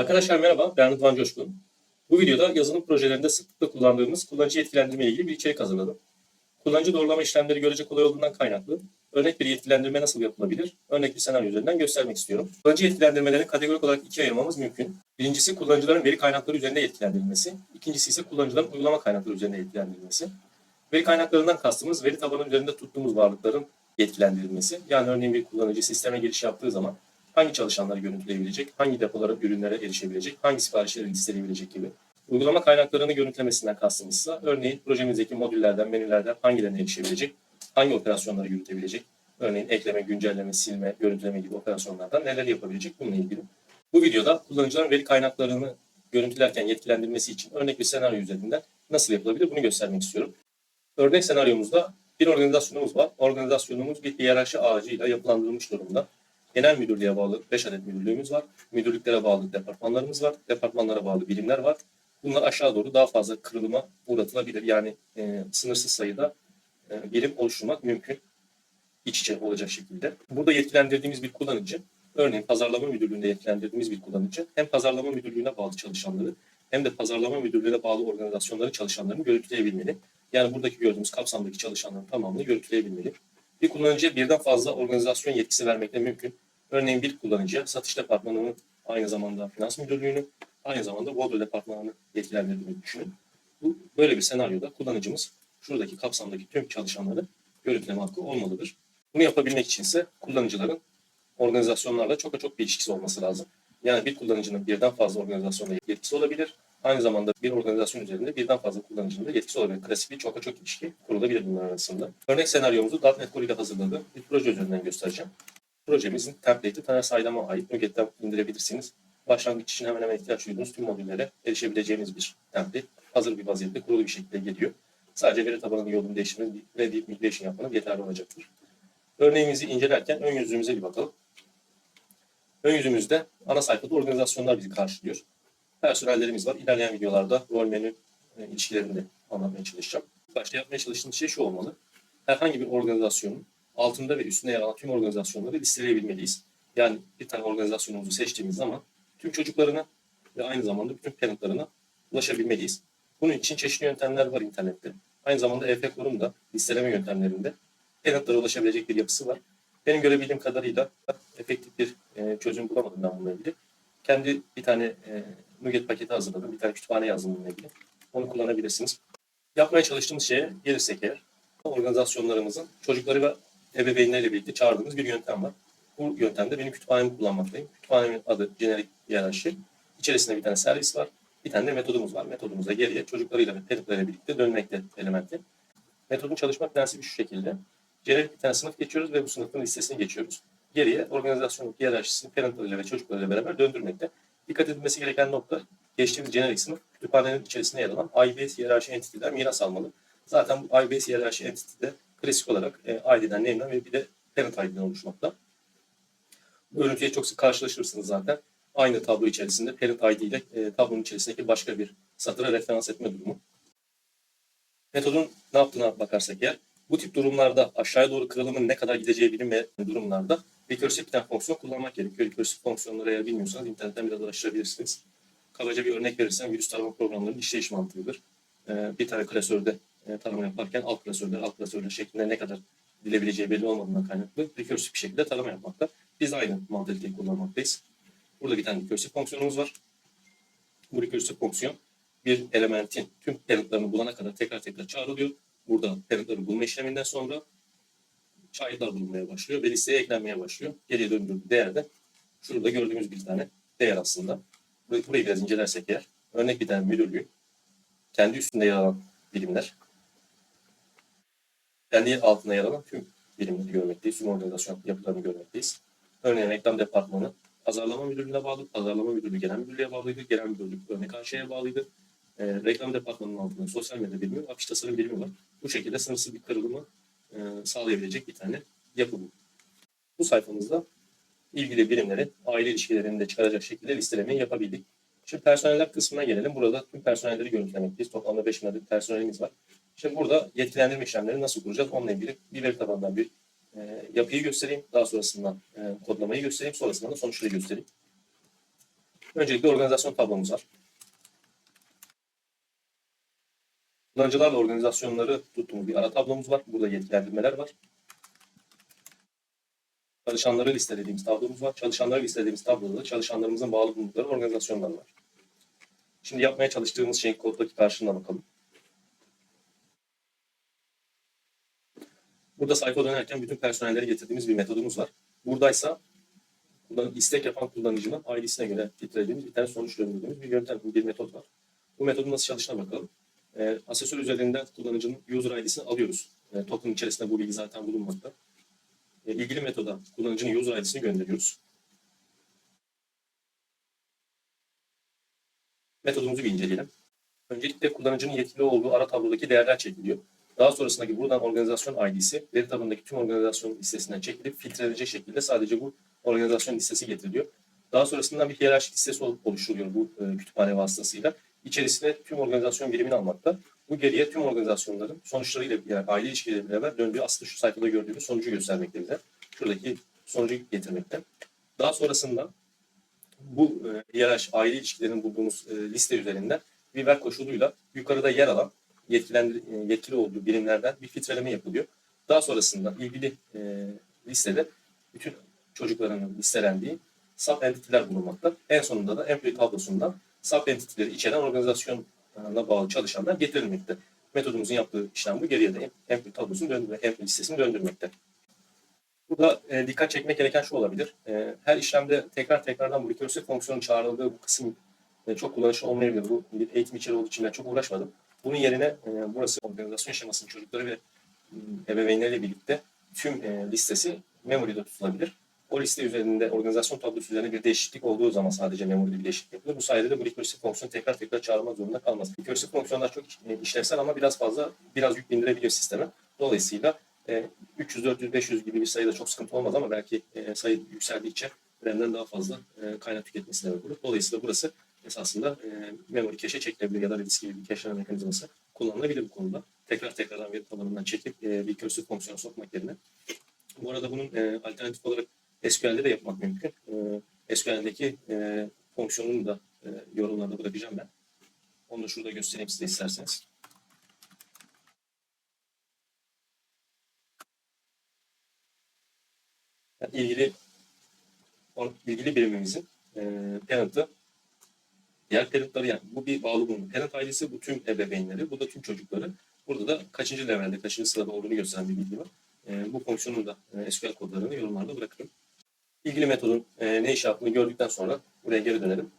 Arkadaşlar merhaba, ben Rıdvan Coşkun. Bu videoda yazılım projelerinde sıklıkla kullandığımız kullanıcı yetkilendirme ile ilgili bir içerik hazırladım. Kullanıcı doğrulama işlemleri görece kolay olduğundan kaynaklı örnek bir yetkilendirme nasıl yapılabilir? Örnek bir senaryo üzerinden göstermek istiyorum. Kullanıcı yetkilendirmelerini kategorik olarak ikiye ayırmamız mümkün. Birincisi kullanıcıların veri kaynakları üzerinde yetkilendirilmesi. İkincisi ise kullanıcıların uygulama kaynakları üzerinde yetkilendirilmesi. Veri kaynaklarından kastımız veri tabanı üzerinde tuttuğumuz varlıkların yetkilendirilmesi. Yani örneğin bir kullanıcı sisteme giriş yaptığı zaman hangi çalışanları görüntüleyebilecek, hangi depolara, ürünlere erişebilecek, hangi siparişleri listeleyebilecek gibi. Uygulama kaynaklarını görüntülemesinden kastımız ise örneğin projemizdeki modüllerden, menülerden hangilerine erişebilecek, hangi operasyonları yürütebilecek, örneğin ekleme, güncelleme, silme, görüntüleme gibi operasyonlardan neler yapabilecek bununla ilgili. Bu videoda kullanıcıların veri kaynaklarını görüntülerken yetkilendirmesi için örnek bir senaryo üzerinden nasıl yapılabilir bunu göstermek istiyorum. Örnek senaryomuzda bir organizasyonumuz var. Organizasyonumuz bir hiyerarşi ağacıyla yapılandırılmış durumda. Genel müdürlüğe bağlı 5 adet müdürlüğümüz var. Müdürlüklere bağlı departmanlarımız var. Departmanlara bağlı birimler var. Bunlar aşağı doğru daha fazla kırılıma uğratılabilir. Yani e, sınırsız sayıda e, birim oluşturmak mümkün. İç içe olacak şekilde. Burada yetkilendirdiğimiz bir kullanıcı, örneğin pazarlama müdürlüğünde yetkilendirdiğimiz bir kullanıcı hem pazarlama müdürlüğüne bağlı çalışanları hem de pazarlama müdürlüğüne bağlı organizasyonların çalışanlarını görüntüleyebilmeli. Yani buradaki gördüğümüz kapsamdaki çalışanların tamamını görüntüleyebilmeli. Bir kullanıcıya birden fazla organizasyon yetkisi vermek de mümkün. Örneğin bir kullanıcıya satış departmanının aynı zamanda finans müdürlüğünü, aynı zamanda Bodrum departmanını yetkilendirdiğini düşünün. Bu böyle bir senaryoda kullanıcımız şuradaki kapsamdaki tüm çalışanları görüntüleme hakkı olmalıdır. Bunu yapabilmek için ise kullanıcıların organizasyonlarla çok çok bir ilişkisi olması lazım. Yani bir kullanıcının birden fazla organizasyonla yetkisi olabilir. Aynı zamanda bir organizasyon üzerinde birden fazla kullanıcının da yetkisi olabilir. Klasik bir çok çok ilişki kurulabilir bunlar arasında. Örnek senaryomuzu .NET Core ile hazırladığım bir proje üzerinden göstereceğim. Projemizin template'i Taner Saydam'a ait. Nuget'ten indirebilirsiniz. Başlangıç için hemen hemen ihtiyaç duyduğunuz tüm modüllere erişebileceğiniz bir template. Hazır bir vaziyette kurulu bir şekilde geliyor. Sadece veri tabanının yolunu değiştirmeniz ve deep migration yapmanız yeterli olacaktır. Örneğimizi incelerken ön yüzümüze bir bakalım. Ön yüzümüzde ana sayfada organizasyonlar bizi karşılıyor. Personellerimiz var. İlerleyen videolarda rol menü e, ilişkilerini de anlatmaya çalışacağım. Başta yapmaya çalıştığım şey şu olmalı. Herhangi bir organizasyonun altında ve üstünde yer alan tüm organizasyonları listeleyebilmeliyiz. Yani bir tane organizasyonumuzu seçtiğimiz zaman tüm çocuklarına ve aynı zamanda bütün parentlarına ulaşabilmeliyiz. Bunun için çeşitli yöntemler var internette. Aynı zamanda EFECOR'un da listeleme yöntemlerinde parentlara ulaşabilecek bir yapısı var. Benim görebildiğim kadarıyla efektif bir e, çözüm bulamadım ben bununla ilgili. Kendi bir tane Nuget paketi hazırladım. Bir tane kütüphane yazdım bununla ilgili. Onu kullanabilirsiniz. Yapmaya çalıştığımız şeye gelirsek eğer, organizasyonlarımızın çocukları ve ebeveynleriyle birlikte çağırdığımız bir yöntem var. Bu yöntemde benim kütüphanemi kullanmaktayım. Kütüphanemin adı jenerik hiyerarşi. İçerisinde bir tane servis var. Bir tane de metodumuz var. Metodumuzda geriye çocuklarıyla ve parentlarıyla birlikte dönmekte elementi. Metodun çalışma prensibi şu şekilde. Jenerik bir tane sınıf geçiyoruz ve bu sınıfın listesini geçiyoruz. Geriye organizasyonun hiyerarşisini parentlarıyla ve çocuklarıyla beraber döndürmekte. Dikkat edilmesi gereken nokta geçtiğimiz jenerik sınıf kütüphanenin içerisinde yer alan IBS hiyerarşi entity'den miras almalı. Zaten bu IBS hiyerarşi entity'de klasik olarak e, ID'den, name'den ve bir de parent ID'den oluşmakta. Bu örüntüye çok sık karşılaşırsınız zaten. Aynı tablo içerisinde parent ID ile e, tablonun içerisindeki başka bir satıra referans etme durumu. Metodun ne yaptığına bakarsak eğer, bu tip durumlarda aşağıya doğru kırılımın ne kadar gideceği bilinmeyen durumlarda recursive bir tane fonksiyon kullanmak gerekiyor. Recursive fonksiyonları eğer bilmiyorsanız internetten biraz araştırabilirsiniz. Kabaca bir örnek verirsem virüs tarama programlarının işleyiş mantığıdır. Ee, bir tane klasörde e, tarama yaparken alt klasörler, alt klasörler şeklinde ne kadar dilebileceği belli olmadığından kaynaklı recursive bir şekilde tarama yapmakta. Biz aynı mantaliteyi kullanmaktayız. Burada bir tane recursive fonksiyonumuz var. Bu recursive fonksiyon bir elementin tüm parentlarını bulana kadar tekrar tekrar çağrılıyor. Burada parentları bulma işleminden sonra şahitler bulunmaya başlıyor ve listeye eklenmeye başlıyor. Geriye döndürdüğü değer de şurada gördüğümüz bir tane değer aslında. Burayı, burayı biraz incelersek eğer, örnek bir tane müdürlüğü, kendi üstünde yer alan birimler, kendi altında yer alan tüm birimleri görmekteyiz, tüm organizasyon yapılarını görmekteyiz. Örneğin reklam departmanı pazarlama müdürlüğüne bağlı, pazarlama müdürlüğü genel müdürlüğe bağlıydı, genel müdürlük örnek AŞ'ye bağlıydı. E, reklam departmanının altında sosyal medya birimi, afiş tasarım birimi var. Bu şekilde sınırsız bir kırılımı e, sağlayabilecek bir tane yapı bu. Sayfamızda ilgili birimlerin aile ilişkilerini de çıkaracak şekilde listelemeyi yapabildik. Şimdi personeller kısmına gelelim. Burada tüm personelleri görüntülemekteyiz. Toplamda 5 bin adet personelimiz var. Şimdi burada yetkilendirme işlemleri nasıl kuracağız? Onunla ilgili bir veri tabanından bir e, yapıyı göstereyim. Daha sonrasında e, kodlamayı göstereyim. Sonrasında da sonuçları göstereyim. Öncelikle organizasyon tablomuz var. Kullanıcılarla organizasyonları tuttuğumuz bir ara tablomuz var. Burada yetkilendirmeler var. Çalışanları listelediğimiz tablomuz var. Çalışanları listelediğimiz tabloda da çalışanlarımızın bağlı bulundukları organizasyonlar var. Şimdi yapmaya çalıştığımız şeyin koddaki karşılığına bakalım. Burada sayfa dönerken bütün personelleri getirdiğimiz bir metodumuz var. Buradaysa istek yapan kullanıcının ID'sine göre filtrelediğimiz bir tane sonuç döndürdüğümüz bir yöntem, bir metot var. Bu metodun nasıl çalıştığına bakalım. E, asesör üzerinden kullanıcının user ID'sini alıyoruz. E, token içerisinde bu bilgi zaten bulunmakta. E, ilgili metoda kullanıcının user ID'sini gönderiyoruz. Metodumuzu bir inceleyelim. Öncelikle kullanıcının yetkili olduğu ara tablodaki değerler çekiliyor. Daha sonrasındaki buradan organizasyon ID'si veri tabanındaki tüm organizasyon listesinden çekilip filtrelenecek şekilde sadece bu organizasyon listesi getiriliyor. Daha sonrasında bir hiyerarşik listesi ol- oluşturuyor bu e, kütüphane vasıtasıyla. İçerisine tüm organizasyon birimini almakta. Bu geriye tüm organizasyonların sonuçlarıyla yani aile ilişkileriyle beraber döndüğü aslında şu sayfada gördüğünüz sonucu göstermekte bize. Şuradaki sonucu getirmekte. Daha sonrasında bu e, hiyerarşi aile ilişkilerinin bulduğumuz e, liste üzerinden bir ver koşuluyla yukarıda yer alan yetkilendir, e, yetkili olduğu birimlerden bir filtreleme yapılıyor. Daha sonrasında ilgili e, listede bütün çocukların listelendiği sub entity'ler bulunmakta. En sonunda da employee tablosundan sub entity'leri içeren organizasyona bağlı çalışanlar getirilmekte. Metodumuzun yaptığı işlem bu. Geriye de employee tablosunu döndürme, employee listesini döndürmekte. Burada e, dikkat çekmek gereken şu olabilir. E, her işlemde tekrar tekrardan bu recursive fonksiyonun çağrıldığı bu kısım e, çok kullanışlı olmayabilir. Bu bir eğitim içeriği olduğu için ben çok uğraşmadım. Bunun yerine e, burası organizasyon şemasının çocukları ve m, ebeveynleriyle birlikte tüm e, listesi memory'de tutulabilir. O liste üzerinde organizasyon tablosu üzerinde bir değişiklik olduğu zaman sadece memory'de bir değişiklik yapılır. Bu sayede de bu recursive fonksiyonu tekrar tekrar çağırmak zorunda kalmaz. Recursive fonksiyonlar çok e, işlevsel ama biraz fazla biraz yük bindirebiliyor sisteme. Dolayısıyla e, 300, 400, 500 gibi bir sayıda çok sıkıntı olmaz ama belki e, sayı yükseldikçe RAM'den daha fazla e, kaynak tüketmesi demek olur. Dolayısıyla burası esasında memory cache çekilebilir ya da disk gibi bir cache'leme mekanizması kullanılabilir bu konuda. Tekrar tekrardan veri tabanından çekip bir cursor fonksiyonu sokmak yerine. Bu arada bunun alternatif olarak SQL'de de yapmak mümkün. E, SQL'deki e, fonksiyonunu da e, yorumlarda bırakacağım ben. Onu da şurada göstereyim size isterseniz. Yani ilgili ilgili birimimizin e, parent'ı diğer parent'ları yani bu bir bağlı bulunma. Parent ailesi bu tüm ebeveynleri, bu da tüm çocukları. Burada da kaçıncı levelde, kaçıncı sırada olduğunu gösteren bir bilgi var. E, bu fonksiyonun da e, SQL kodlarını yorumlarda bırakırım. İlgili metodun e, ne iş yaptığını gördükten sonra buraya geri dönelim.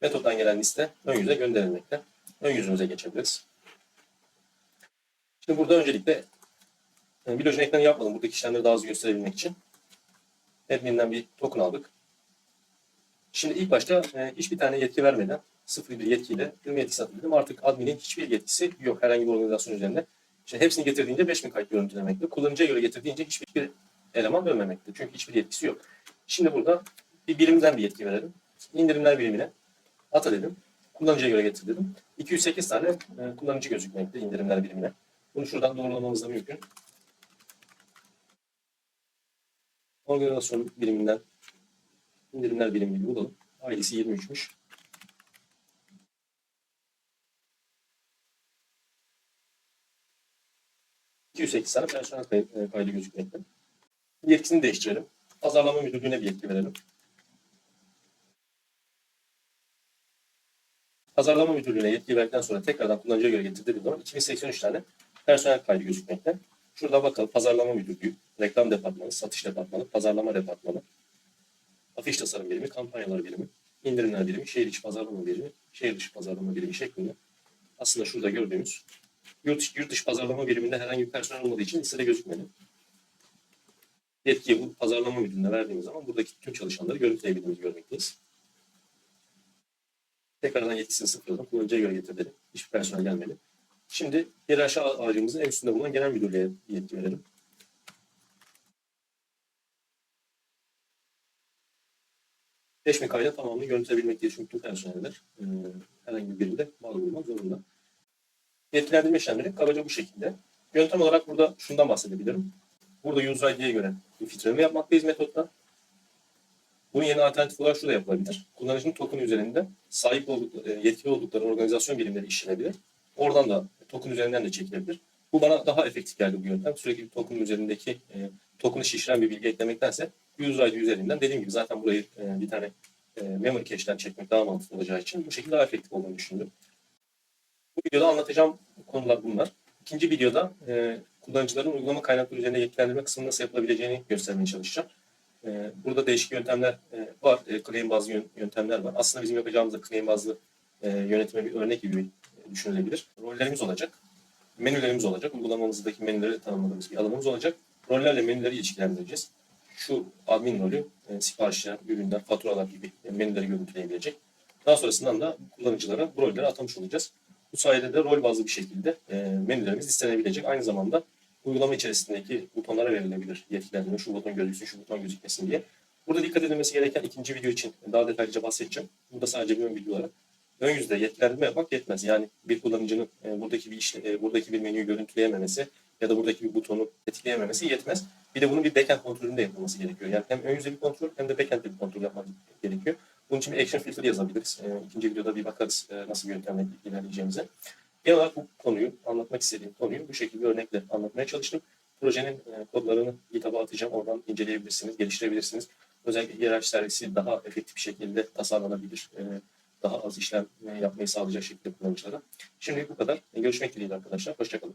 Metottan gelen liste ön yüze gönderilmekte. Ön yüzümüze geçebiliriz. Şimdi burada öncelikle e, bir ekranı yapmadım. Buradaki işlemleri daha hızlı gösterebilmek için. Admin'den bir token aldık. Şimdi ilk başta e, hiçbir tane yetki vermeden sıfır bir yetkiyle firma yetkisi atabildim. Artık adminin hiçbir yetkisi yok herhangi bir organizasyon üzerinde. İşte hepsini getirdiğince 5000 kayıt görüntülemekte. Kullanıcıya göre getirdiğince hiçbir eleman dönmemekte. Çünkü hiçbir yetkisi yok. Şimdi burada bir birimden bir yetki verelim. İndirimler birimine ata dedim. Kullanıcıya göre getir dedim. 208 tane e, kullanıcı gözükmekte indirimler birimine. Bunu şuradan doğrulamamız da mümkün. Organizasyon biriminden indirimler birimi gibi bulalım. ID'si 23'müş. ...208 tane personel e, kaydı gözükmekte. Yetkisini değiştirelim. Pazarlama müdürlüğüne bir yetki verelim. Pazarlama müdürlüğüne yetki verdikten sonra tekrardan kullanıcıya göre getirdiği zaman 2083 tane personel kaydı gözükmekte. Şurada bakalım pazarlama müdürlüğü, reklam departmanı, satış departmanı, pazarlama departmanı, afiş tasarım birimi, kampanyalar birimi, indirimler birimi, şehir içi pazarlama birimi, şehir dışı pazarlama birimi şeklinde aslında şurada gördüğümüz yurt, yurt dışı pazarlama biriminde herhangi bir personel olmadığı için listede gözükmedi. Yetkiyi bu pazarlama müdürlüğüne verdiğimiz zaman buradaki tüm çalışanları görüntüleyebildiğimizi görmekteyiz. Tekrardan yetkisini sıfırladım. Kullanıcıya göre getirdim. Hiçbir personel gelmedi. Şimdi hiyerarşi ağacımızın en üstünde bulunan genel müdürlüğe yetki verelim. Beş kayda tamamını görüntüleyebilmekteyiz çünkü tüm personeller herhangi bir birinde bağlı bulunmak zorunda. Yetkilendirme işlemleri kabaca bu şekilde. Yöntem olarak burada şundan bahsedebilirim. Burada user ID'ye göre bir filtreleme yapmaktayız metotta. Bunun yerine alternatif olarak şu yapılabilir. Kullanıcının token üzerinde sahip oldukları, e, yetkili oldukları organizasyon birimleri işlenebilir. Oradan da token üzerinden de çekilebilir. Bu bana daha efektif geldi bu yöntem. Sürekli token üzerindeki e, token'ı şişiren bir bilgi eklemektense user ID üzerinden dediğim gibi zaten burayı e, bir tane e, memory cache'den çekmek daha mantıklı olacağı için bu şekilde daha efektif olduğunu düşündüm. Bu videoda anlatacağım konular bunlar. İkinci videoda e, kullanıcıların uygulama kaynakları üzerinde yetkilendirme kısmını nasıl yapılabileceğini göstermeye çalışacağım. E, burada değişik yöntemler e, var. E, claim bazlı yön- yöntemler var. Aslında bizim yapacağımız da claim bazlı e, yönetime bir örnek gibi düşünülebilir. Rollerimiz olacak. Menülerimiz olacak. Uygulamamızdaki menüleri tanımladığımız bir alanımız olacak. Rollerle menüleri ilişkilendireceğiz. Şu admin rolü e, siparişler, ürünler, faturalar gibi menüleri görüntüleyebilecek. Daha sonrasından da kullanıcılara bu rolleri atamış olacağız. Bu sayede de rol bazlı bir şekilde e, menülerimiz listenebilecek. Aynı zamanda uygulama içerisindeki butonlara verilebilir yetkilendirme. Şu buton gözüksün, şu buton gözükmesin diye. Burada dikkat edilmesi gereken ikinci video için daha detaylıca bahsedeceğim. Burada sadece bir ön video olarak. Ön yüzde yetkilendirme yapmak yetmez. Yani bir kullanıcının e, buradaki bir işle, e, buradaki bir menüyü görüntüleyememesi ya da buradaki bir butonu etkileyememesi yetmez. Bir de bunun bir backend kontrolünde yapılması gerekiyor. Yani hem ön yüzde bir kontrol hem de backend'de bir kontrol yapmak gerekiyor. Bunun için bir action filter yazabiliriz. E, ikinci videoda bir bakarız e, nasıl bir yöntemle ilerleyeceğimize. Genel olarak bu konuyu, anlatmak istediğim konuyu bu şekilde örnekle anlatmaya çalıştım. Projenin e, kodlarını GitHub'a atacağım. Oradan inceleyebilirsiniz, geliştirebilirsiniz. Özellikle hiyerarşi servisi daha efektif şekilde tasarlanabilir. E, daha az işlem e, yapmayı sağlayacak şekilde kullanıcılara. Şimdi bu kadar. Görüşmek dileğiyle arkadaşlar. Hoşçakalın.